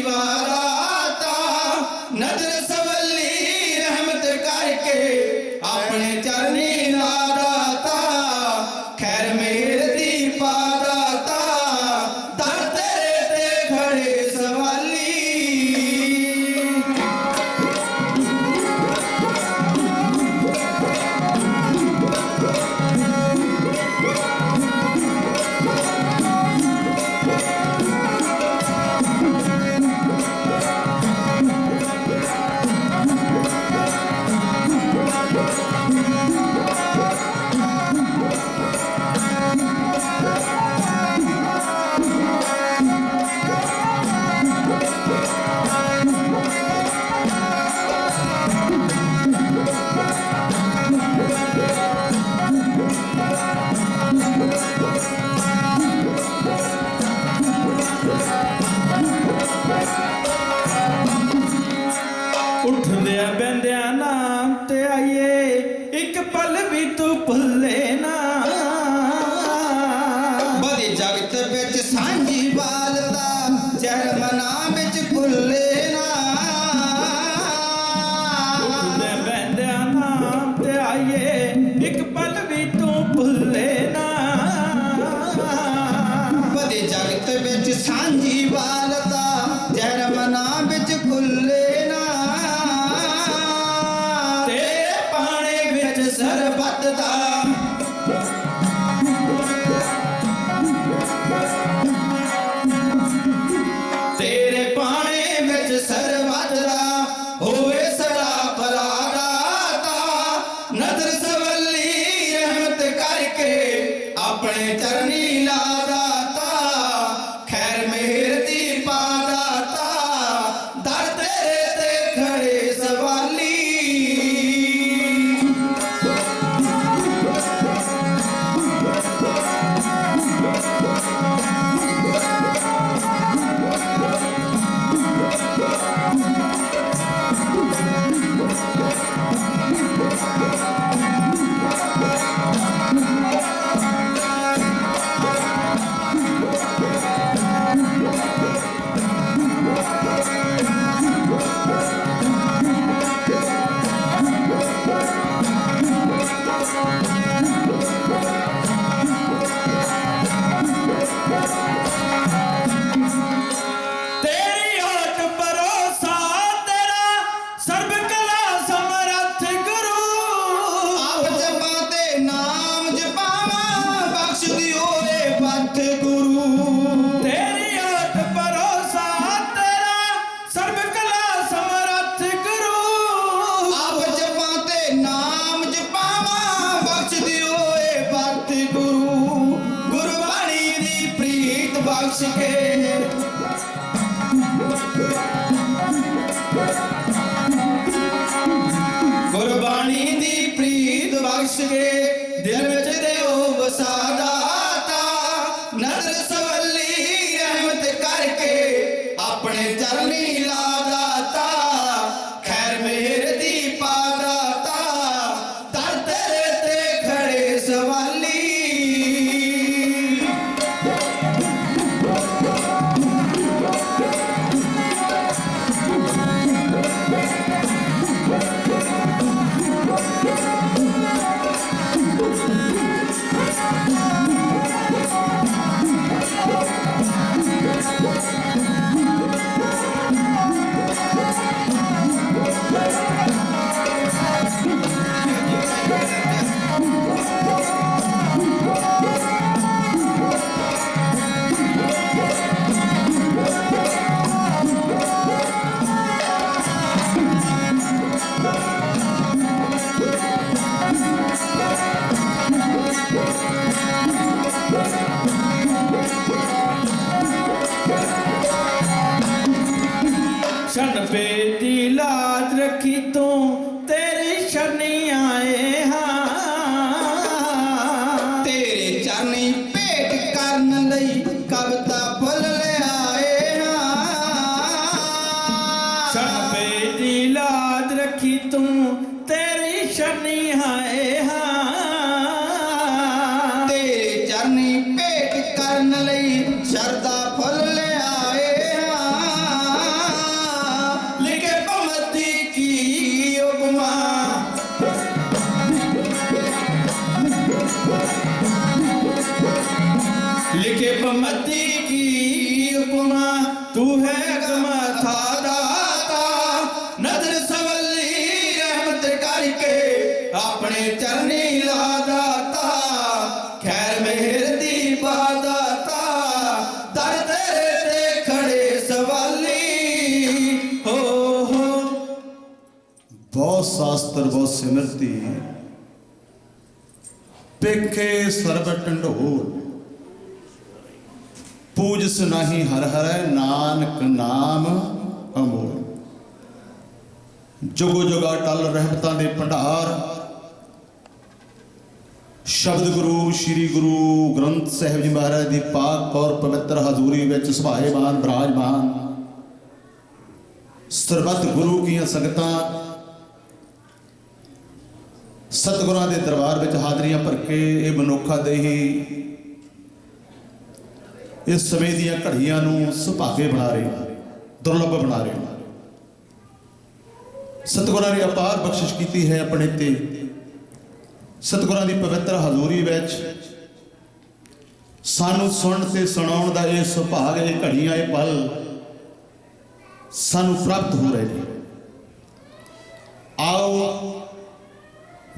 Shiva. ਇੱਕ ਪਲ ਪਾਣੇ ਵਿੱਚ ਤੂੰ ਹੈ ਗਮਥਾ ਦਾਤਾ। ਨਜ਼ਰ ਸਵੱਲੀ ਰਹਿਮਤ ਕਰਕੇ ਆਪਣੇ ਚਰਨੀ ਲਾ ਦਾਤਾ। ਖੈਰ ਮਿਹਰ ਦੀ ਬਾਦਾਤਾ। ਦਰ ਤੇਰੇ ਤੇ ਖੜੇ ਸਵਾਲੀ। ਹੋ ਹੋ। ਬਹੁਤ ਸ਼ਾਸਤਰ, ਬਹੁਤ ਸਿਮਰਤੀ। ਪੇਖੇ ਸਰਬ ਢੰਡੋਰ। ਪੂਜਸ ਨਹੀਂ ਹਰ ਹਰੈ, ਨਾਨਕ ਨਾਮ ਅਮੋਲ। ਜੁਗ ਜੁਗਾ ਟਲ ਰਹਿਮਤਾਂ ਦੇ ਭੰਡਾਰ। ਸ਼ਬਦ ਗੁਰੂ, ਸ੍ਰੀ ਗੁਰੂ ਗ੍ਰੰਥ ਸਾਹਿਬ ਜੀ ਮਹਾਰਾਜ ਦੀ ਪਾਕ ਔਰ ਪਵਿੱਤਰ ਹਜ਼ੂਰੀ ਵਿੱਚ ਸੁਭਾਏਮਾਨ ਬਿਰਾਜਮਾਨ। ਸਰਬੱਤ ਗੁਰੂ ਕੀਆਂ ਸੰਗਤਾਂ, ਸਤਿਗੁਰਾਂ ਦੇ ਦਰਬਾਰ ਵਿੱਚ ਹਾਜ਼ਰੀਆਂ ਭਰ ਕੇ ਇਹ ਮਨੁੱਖਾ ਦੇਹੀ ਇਸ ਸਮੇਂ ਦੀਆਂ ਘੜੀਆਂ ਨੂੰ ਸੁਭਾਗੇ ਬਣਾ ਰਹੇ ਹਨ, ਦੁਰਲੱਭ ਬਣਾ ਰਹੇ। ਸਤਿਗੁਰਾਂ ਨੇ ਅਪਾਰ ਬਖਸ਼ਿਸ਼ ਕੀਤੀ ਹੈ ਆਪਣੇ ਤੇ। ਸਤਿਗੁਰਾਂ ਦੀ ਪਵਿੱਤਰ ਹਜ਼ੂਰੀ ਵਿੱਚ ਸਾਨੂੰ ਸੁਣਨ ਤੇ ਸੁਣਾਉਣ ਦਾ ਇਹ ਸੁਭਾਗ ਇਹ ਘੜੀਆਂ ਇਹ ਪਲ ਸਾਨੂੰ ਪ੍ਰਾਪਤ ਹੋ ਰਹੇ ਨੇ। ਆਓ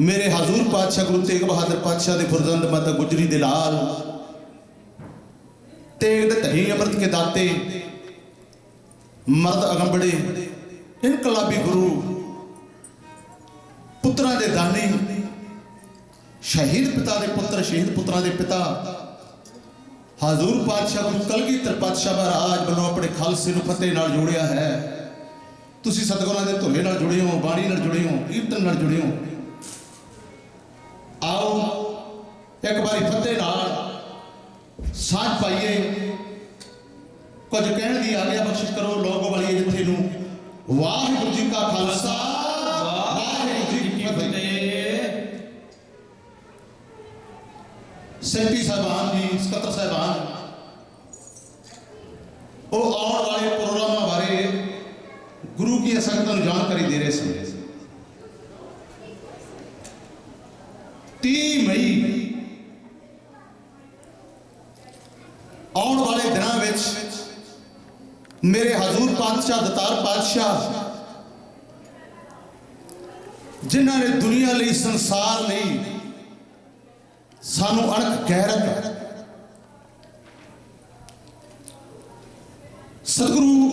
ਮੇਰੇ ਹਜ਼ੂਰ ਪਾਤਸ਼ਾਹ ਗੁਰੂ ਤੇਗ ਬਹਾਦਰ ਪਾਤਸ਼ਾਹ ਦੇ ਫੁਰਜ਼ੰਦ ਮਾਤਾ ਗੁਜਰੀ ਦੇ ਲਾਲ ਤੇਗ ਦੇ ਧਨੀ ਅੰਮ੍ਰਿਤ ਕੇ ਦਾਤੇ, ਮਰਦ ਅਗੰਬੜੇ, ਇਨਕਲਾਬੀ ਗੁਰੂ, ਪੁੱਤਰਾਂ ਦੇ ਦਾਨੀ, ਸ਼ਹੀਦ ਪਿਤਾ ਦੇ ਪੁੱਤਰ, ਸ਼ਹੀਦ ਪੁੱਤਰਾਂ ਦੇ ਪਿਤਾ, ਹਜ਼ੂਰ ਪਾਤਸ਼ਾਹ ਗੁਰੂ ਕਲਗੀਧਰ ਪਾਤਸ਼ਾਹ ਮਹਾਰਾਜ ਵੱਲੋਂ ਆਪਣੇ ਖਾਲਸੇ ਨੂੰ ਫਤਿਹ ਨਾਲ ਜੋੜਿਆ ਹੈ। ਤੁਸੀਂ ਸਤਿਗੁਰਾਂ ਦੇ ਧੁਰੇ ਨਾਲ ਜੁੜੇ ਹੋ, ਬਾਣੀ ਨਾਲ ਜੁੜੇ ਹੋ, ਕੀਰਤਨ ਨਾਲ ਜੁੜੇ ਹੋ। ਆਓ, ਇੱਕ ਵਾਰੀ ਫਤਿਹ ਨਾਲ ਸਾਥ ਪਾਈਏ। ਕੁਝ ਕਹਿਣ ਦੀ ਆਗਿਆ ਬਖਸ਼ਿਸ਼ ਕਰੋ ਲੋਕ ਵਾਲੀ ਜਿੱਥੇ ਨੂੰ। ਵਾਹਿਗੁਰੂ ਜੀ ਕਾ ਖਾਲਸਾ। ਵਾਹਿਗੁਰੂ ਜੀ ਕੀ ਫਤਿਹ। ਸੈਂਪੀ ਸਾਹਿਬਾਨ ਜੀ, ਸਕੱਤਰ ਸਾਹਿਬਾਨ। ਉਹ ਆਉਣ ਵਾਲੇ ਪ੍ਰੋਗਰਾਮਾਂ ਬਾਰੇ ਗੁਰੂ ਕੀ ਸੰਗਤਾਂ ਨੂੰ ਜਾਣਕਾਰੀ ਦੇ ਰਹੇ ਸਨ 30 ਮਈ ਆਉਣ ਵਾਲੇ ਦਿਨਾਂ ਵਿੱਚ ਮੇਰੇ ਹਜ਼ੂਰ ਪਾਤਸ਼ਾਹ, ਦਤਾਰ ਪਾਤਸ਼ਾਹ, ਜਿਨ੍ਹਾਂ ਨੇ ਦੁਨੀਆ ਲਈ ਸੰਸਾਰ ਲਈ ਸਾਨੂੰ ਅਣਖ ਗੈਰਤ ਸਤਿਗੁਰੂ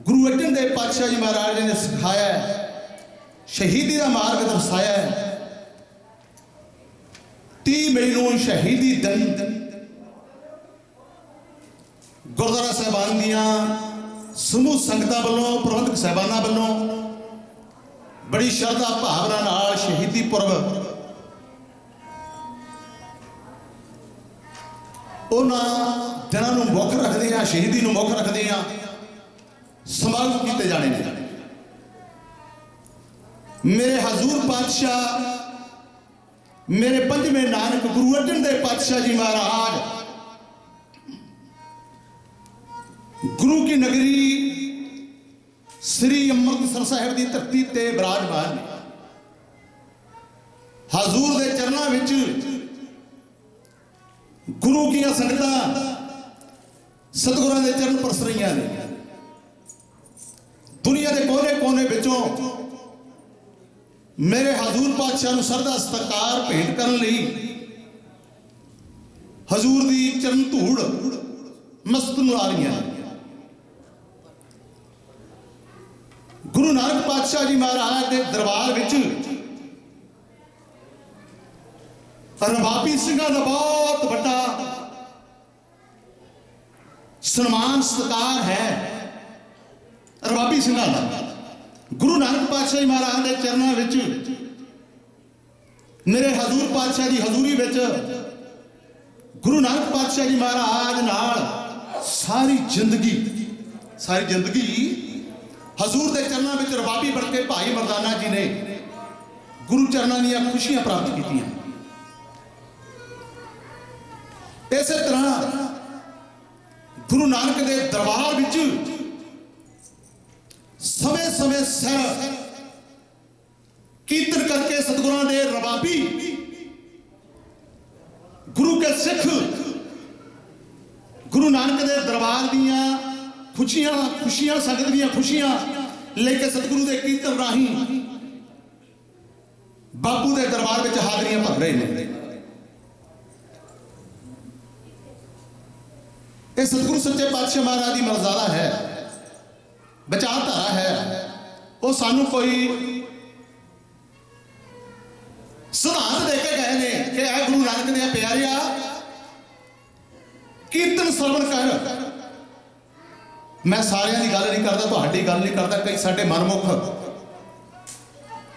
ਗੁਰੂ ਅਰਜਨ ਦੇਵ ਪਾਤਸ਼ਾਹ ਜੀ ਮਹਾਰਾਜ ਜੀ ਨੇ ਸਿਖਾਇਆ ਸ਼ਹੀਦੀ ਦਾ ਮਾਰਗ ਦਰਸਾਇਆ ਹੈ। 30 ਮਈ ਨੂੰ ਸ਼ਹੀਦੀ ਦਿਨ ਗੁਰਦੁਆਰਾ ਸਾਹਿਬਾਨ ਦੀਆਂ ਸਮੂਹ ਸੰਗਤਾਂ ਵੱਲੋਂ, ਪ੍ਰਬੰਧਕ ਸਾਹਿਬਾਨਾਂ ਵੱਲੋਂ ਬੜੀ ਸ਼ਰਧਾ ਭਾਵਨਾ ਨਾਲ ਸ਼ਹੀਦੀ ਪੁਰਬ ਉਹਨਾਂ ਦਿਨਾਂ ਨੂੰ ਮੁੱਖ ਰੱਖਦੇ ਆ, ਸ਼ਹੀਦੀ ਨੂੰ ਮੁੱਖ ਰੱਖਦੇ ਆ, ਸਮਾਗਮ ਕੀਤੇ ਜਾਣੇ ਨੇ। ਮੇਰੇ ਹਜ਼ੂਰ ਪਾਤਸ਼ਾਹ, ਮੇਰੇ ਪੰਜਵੇਂ ਨਾਨਕ ਗੁਰੂ ਅਰਜਨ ਦੇਵ ਪਾਤਸ਼ਾਹ ਜੀ ਮਹਾਰਾਜ ਗੁਰੂ ਕੀ ਨਗਰੀ ਸ੍ਰੀ ਅੰਮ੍ਰਿਤਸਰ ਸਾਹਿਬ ਦੀ ਧਰਤੀ ਤੇ ਬਿਰਾਜਮਾਨ ਨੇ। ਹਜ਼ੂਰ ਦੇ ਚਰਨਾਂ ਵਿੱਚ ਗੁਰੂ ਕੀਆਂ ਸੰਗਤਾਂ ਸਤਿਗੁਰਾਂ ਦੇ ਚਰਨ ਪਰਸ ਰਹੀਆਂ ਨੇ। ਦੁਨੀਆ ਦੇ ਕੋਨੇ-ਕੋਨੇ ਵਿੱਚੋਂ ਮੇਰੇ ਹਜ਼ੂਰ ਪਾਤਸ਼ਾਹ ਨੂੰ ਸਰਦਾ ਸਤਕਾਰ ਭੇਟ ਕਰਨ ਲਈ ਹਜ਼ੂਰ ਦੀ ਚਰਨ ਧੂੜ ਮਸਤ ਨੂੰ ਆ ਰਹੀਆਂ ਨੇ। ਗੁਰੂ ਨਾਨਕ ਪਾਤਸ਼ਾਹ ਜੀ ਮਹਾਰਾਜ ਦੇ ਦਰਬਾਰ ਵਿੱਚ ਰਬਾਬੀ ਸਿੰਘਾਂ ਦਾ ਬਹੁਤ ਵੱਡਾ ਸਨਮਾਨ, ਸਤਕਾਰ ਹੈ ਰਬਾਬੀ ਸਿੰਘਾਂ ਦਾ। ਗੁਰੂ ਨਾਨਕ ਪਾਤਸ਼ਾਹ ਜੀ ਮਹਾਰਾਜ ਦੇ ਚਰਨਾਂ ਵਿੱਚ, ਮੇਰੇ ਹਜ਼ੂਰ ਪਾਤਸ਼ਾਹ ਦੀ ਹਜ਼ੂਰੀ ਵਿੱਚ ਗੁਰੂ ਨਾਨਕ ਪਾਤਸ਼ਾਹ ਜੀ ਮਹਾਰਾਜ ਨਾਲ ਸਾਰੀ ਜ਼ਿੰਦਗੀ ਸਾਰੀ ਜ਼ਿੰਦਗੀ ਹਜ਼ੂਰ ਦੇ ਚਰਨਾਂ ਵਿੱਚ ਰਬਾਬੀ ਬਣ ਕੇ ਭਾਈ ਮਰਦਾਨਾ ਜੀ ਨੇ ਗੁਰੂ ਚਰਨਾਂ ਦੀਆਂ ਖੁਸ਼ੀਆਂ ਪ੍ਰਾਪਤ ਕੀਤੀਆਂ। ਇਸੇ ਤਰ੍ਹਾਂ ਗੁਰੂ ਨਾਨਕ ਦੇ ਦਰਬਾਰ ਵਿੱਚ ਸਮੇਂ ਸਮੇਂ ਸਿਰ ਕੀਰਤਨ ਕਰਕੇ ਸਤਿਗੁਰਾਂ ਦੇ ਰਬਾਬੀ ਗੁਰੂ ਕੇ ਸਿੱਖ ਗੁਰੂ ਨਾਨਕ ਦੇ ਦਰਬਾਰ ਦੀਆਂ ਖੁਸ਼ੀਆਂ ਖੁਸ਼ੀਆਂ ਸੰਗਤ ਦੀਆਂ ਖੁਸ਼ੀਆਂ ਲੈ ਕੇ ਸਤਿਗੁਰੂ ਦੇ ਕੀਰਤਨ ਰਾਹੀਂ ਬਾਪੂ ਦੇ ਦਰਬਾਰ ਵਿੱਚ ਹਾਜ਼ਰੀਆਂ ਭਰ ਰਹੇ ਨੇ। ਇਹ ਸਤਿਗੁਰੂ ਸੱਚੇ ਪਾਤਸ਼ਾਹ ਮਹਾਰਾਜ ਦੀ ਮਰਜ਼ਾਦਾ ਹੈ। ਵਿਚਾਰਧਾਰਾ ਹੈ। ਉਹ ਸਾਨੂੰ ਕੋਈ ਸਿਧਾਂਤ ਦੇ ਕੇ ਗਏ ਨੇ ਕਿ ਇਹ ਗੁਰੂ ਨਾਨਕ ਦੇ ਪਿਆਰਿਆ, ਕੀਰਤਨ ਸਰਵਣ ਕਰ। ਮੈਂ ਸਾਰਿਆਂ ਦੀ ਗੱਲ ਨਹੀਂ ਕਰਦਾ, ਤੁਹਾਡੀ ਗੱਲ ਨਹੀਂ ਕਰਦਾ, ਕਈ ਸਾਡੇ ਮਨਮੁਖ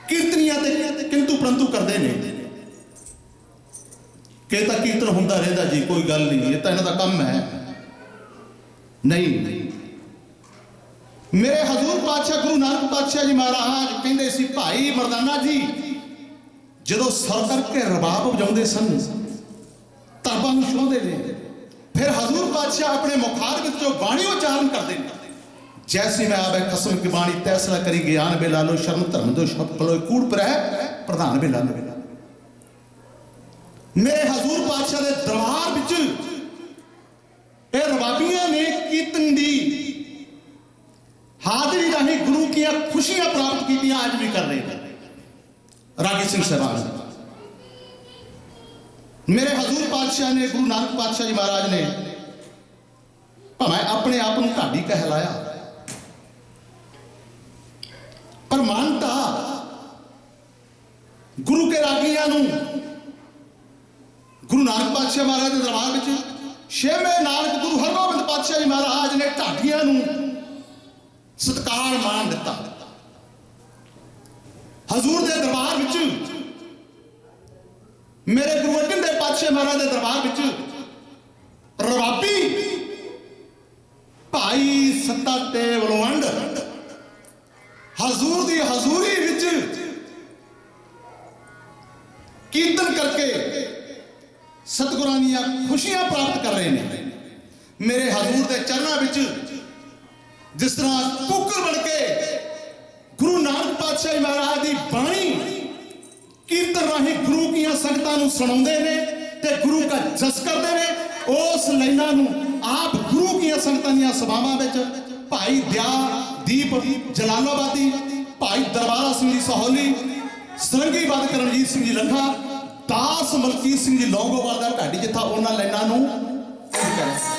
ਕੀਰਤਨੀਆਂ ਤੇ ਕਿੰਤੂ ਪਰੰਤੂ ਕਰਦੇ ਨੇ। ਕਿ ਤਾਂ ਕੀਰਤਨ ਹੁੰਦਾ ਰਹਿੰਦਾ ਜੀ, ਕੋਈ ਗੱਲ ਨਹੀਂ ਇਹ ਤਾਂ ਇਹਨਾਂ ਦਾ ਕੰਮ ਹੈ। ਨਹੀਂ। ਮੇਰੇ ਹਜ਼ੂਰ ਪਾਤਸ਼ਾਹ ਗੁਰੂ ਨਾਨਕ ਪਾਤਸ਼ਾਹ ਜੀ ਮਹਾਰਾਜ ਕਹਿੰਦੇ ਸੀ, ਭਾਈ ਮਰਦਾਨਾ ਜੀ, ਜਦੋਂ ਸਰ ਕਰਕੇ ਰਬਾਬ ਵਜਾਉਂਦੇ ਸਨ ਤਰਬਾਂ ਨੂੰ ਛੋਹਦੇ ਨੇ। ਫਿਰ ਹਜ਼ੂਰ ਪਾਤਸ਼ਾਹ ਆਪਣੇ ਮੁਖਾਰ ਵਿੱਚੋਂ ਬਾਣੀ ਉਚਾਰਨ ਕਰਦੇ ਨੇ। ਜੈਸੀ ਮੈਂ ਆਵੇ ਖਸਮ ਕੀ ਬਾਣੀ ਤੈਸਲਾ ਕਰੀ, ਗਿਆਨ ਬੇਲਾ ਲੋ ਸ਼ਰਮ ਧਰਮ ਦੋ ਸ਼ਬਦ ਕਲੋ ਕੂੜ ਪਰੈ, ਪ੍ਰਧਾਨ ਬੇਲਾ ਲੋ ਮੇਰੇ ਹਜ਼ੂਰ ਪਾਤਸ਼ਾਹ ਦੇ ਦਰਬਾਰ ਵਿੱਚ ਇਹ ਰਬਾਬੀਆਂ ਨੇ ਕੀਰਤਨ ਦੀ ਹਾਜ਼ਰੀ ਰਾਹੀਂ ਗੁਰੂ ਕੀਆਂ ਖੁਸ਼ੀਆਂ ਪ੍ਰਾਪਤ ਕੀਤੀਆਂ, ਅੱਜ ਵੀ ਕਰ ਰਹੇ ਨੇ। ਰਾਗੀ ਸਿੰਘ ਸਾਹਿਬਾਨ। ਮੇਰੇ ਹਜ਼ੂਰ ਪਾਤਸ਼ਾਹ ਨੇ, ਗੁਰੂ ਨਾਨਕ ਪਾਤਸ਼ਾਹ ਜੀ ਮਹਾਰਾਜ ਨੇ ਭਾਵੇਂ ਆਪਣੇ ਆਪ ਨੂੰ ਢਾਡੀ ਕਹਿਲਾਇਆ। ਪਰ ਮਾਨਤਾ ਗੁਰੂ ਕੇ ਰਾਗੀਆਂ ਨੂੰ ਗੁਰੂ ਨਾਨਕ ਪਾਤਸ਼ਾਹ ਮਹਾਰਾਜ ਦੇ ਦਰਬਾਰ ਵਿੱਚ ਛੇਵੇਂ ਨਾਨਕ ਗੁਰੂ ਹਰਗੋਬਿੰਦ ਪਾਤਸ਼ਾਹ ਜੀ ਮਹਾਰਾਜ ਨੇ ਢਾਡੀਆਂ ਨੂੰ ਸਤਕਾਰ ਮਾਣ ਦਿੱਤਾ। ਹਜ਼ੂਰ ਦੇ ਦਰਬਾਰ ਵਿੱਚ ਮੇਰੇ ਗੁਰੂ ਅਰਜਨ ਦੇਵ ਪਾਤਸ਼ਾਹ ਮਹਾਰਾਜ ਦੇ ਦਰਬਾਰ ਵਿੱਚ ਰਵਾਬੀ ਭਾਈ ਸੱਤਾ ਤੇ ਬਲਵੰਡ ਹਜ਼ੂਰ ਦੀ ਹਜ਼ੂਰੀ ਵਿੱਚ ਕੀਰਤਨ ਕਰਕੇ ਸਤਿਗੁਰਾਂ ਦੀਆਂ ਖੁਸ਼ੀਆਂ ਪ੍ਰਾਪਤ ਕਰ ਰਹੇ ਨੇ। ਮੇਰੇ ਹਜ਼ੂਰ ਦੇ ਚਰਨਾਂ ਵਿੱਚ ਜਿਸ ਤਰ੍ਹਾਂ ਕੁੱਕਰ ਬਣ ਕੇ ਗੁਰੂ ਨਾਨਕ ਪਾਤਸ਼ਾਹ ਮਹਾਰਾਜ ਦੀ ਬਾਣੀ ਕੀਰਤਨ ਰਾਹੀਂ ਗੁਰੂ ਕੀਆਂ ਸੰਗਤਾਂ ਨੂੰ ਸੁਣਾਉਂਦੇ ਨੇ ਤੇ ਗੁਰੂ ਦਾ ਜਸ ਕਰਦੇ ਨੇ। ਉਸ ਲਾਈਨਾਂ ਨੂੰ ਆਪ ਗੁਰੂ ਕੀਆਂ ਸੰਗਤਾਂ ਦੀਆਂ ਸਭਾਵਾਂ ਵਿੱਚ ਭਾਈ ਦਿਆ, ਦੀਪ, ਜਲਾਲਾਬਾਦੀ, ਭਾਈ ਦਰਬਾਰਾ ਸਿੰਘ ਜੀ ਸਹੌਲੀ, ਸਰੰਗੀ ਬਾਦ ਕਰਨਜੀਤ ਸਿੰਘ ਜੀ ਲੰਘਾ, ਦਾਸ ਮਲਕੀਤ ਸਿੰਘ ਜੀ ਲੌਂਗੋਵਾਲ ਦਾ ਢਾਡੀ ਜਿੱਥਾ ਉਹਨਾਂ ਲਾਈਨਾਂ ਨੂੰ ਪੇਸ਼